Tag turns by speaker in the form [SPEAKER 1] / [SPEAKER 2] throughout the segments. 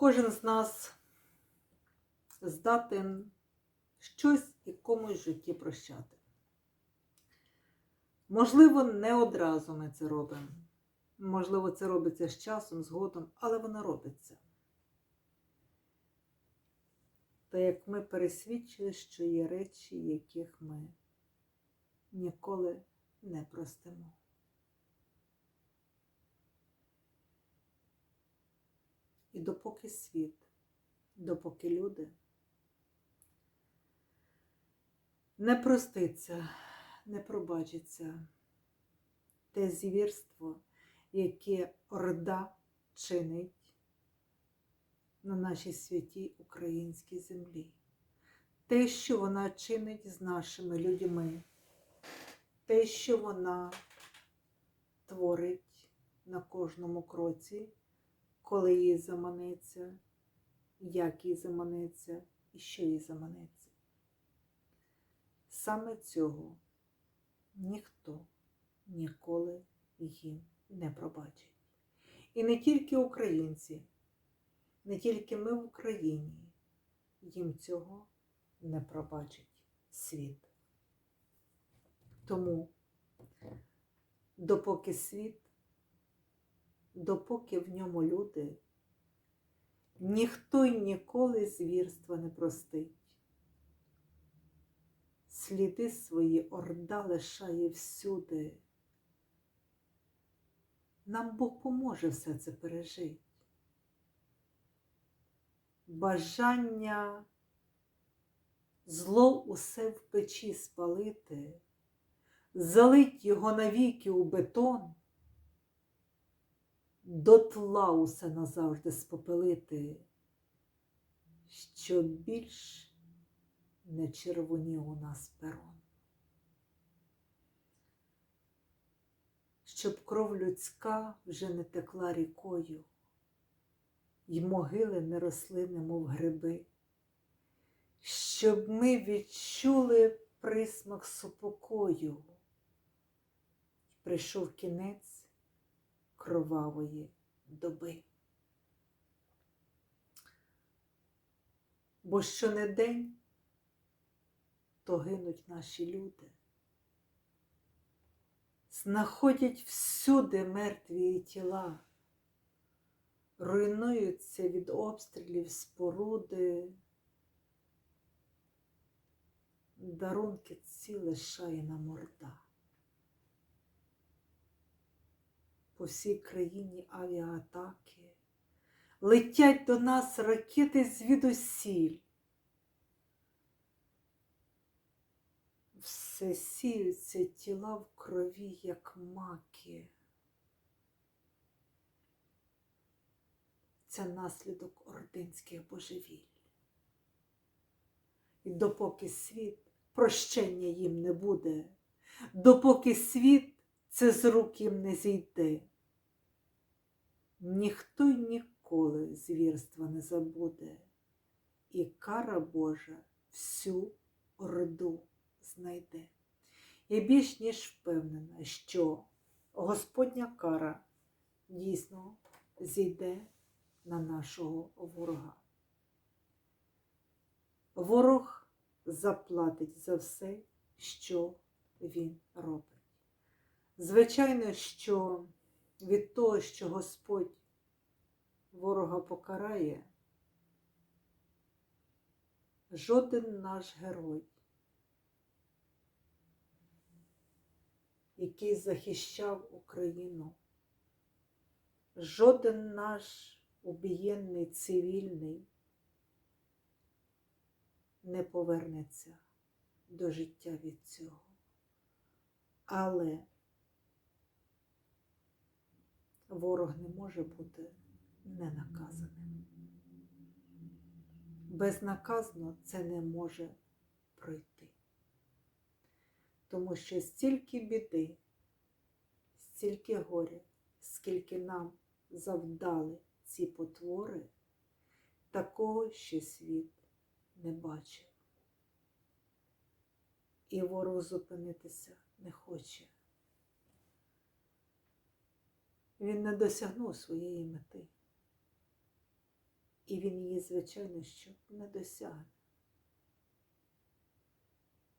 [SPEAKER 1] кожен з нас здатен щось і комусь в житті прощати. Можливо, не одразу ми це робимо. Можливо, це робиться з часом, згодом, але воно робиться. Та як ми пересвідчили, що є речі, яких ми ніколи не простимо. Допоки світ, допоки люди не проститься, не пробачиться те звірство, яке Орда чинить на нашій святій українській землі. Те, що вона чинить з нашими людьми, те, що вона творить на кожному кроці, коли їй заманеться, як їй заманеться і що їй заманеться. Саме цього ніхто ніколи їм не пробачить. І не тільки українці, не тільки ми в Україні, їм цього не пробачить світ. Тому, допоки світ, допоки в ньому люди, ніхто й ніколи звірства не простить. Сліди свої орда лишає всюди. Нам Бог поможе все це пережити. Бажання зло усе в печі спалити, залить його навіки у бетон, дотла усе назавжди спопелити, що більш не червонів у нас перон. Щоб кров людська вже не текла рікою, й могили не росли, немов гриби, щоб ми відчули присмак супокою, прийшов кінець кровавої доби. Бо що не день, то гинуть наші люди. Знаходять всюди мертві тіла, руйнуються від обстрілів споруди, дарунки ці лишає нам орда. По всій країні авіаатаки, летять до нас ракети звідусіль. Все сіються тіла в крові, як маки. Це наслідок ординських божевіль. І допоки світ прощення їм не буде, допоки світ це з рук їм не зійде, ніхто ніколи звірства не забуде, і кара Божа всю орду знайде. Я більш ніж впевнена, що Господня кара дійсно зійде на нашого ворога. Ворог заплатить за все, що він робить. Звичайно, що від того, що Господь ворога покарає, жоден наш герой який захищав Україну. Жоден наш убієнний цивільний не повернеться до життя від цього. Але ворог не може бути ненаказаним. Безнаказано це не може пройти тому що стільки біди, стільки горя, скільки нам завдали ці потвори, такого ще світ не бачив. І ворог зупинитися не хоче. Він не досягнув своєї мети. І він її, звичайно, що не досягне.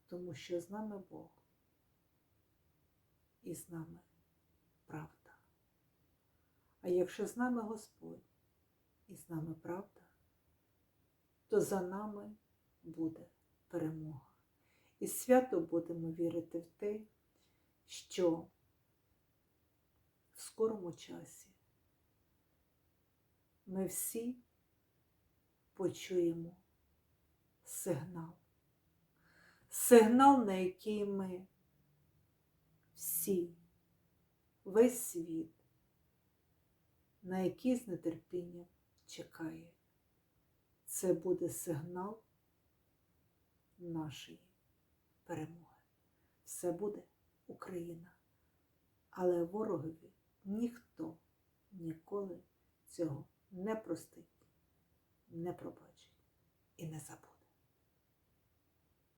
[SPEAKER 1] Тому що з нами Бог і з нами правда. А якщо з нами Господь і з нами правда, то за нами буде перемога. І свято будемо вірити в те, що скорому часі ми всі почуємо сигнал. Сигнал, на який ми всі, весь світ, на який з нетерпінням чекає. Це буде сигнал нашої перемоги. Все буде Україна. Але ворогові ніхто ніколи цього не простить, не пробачить і не забуде.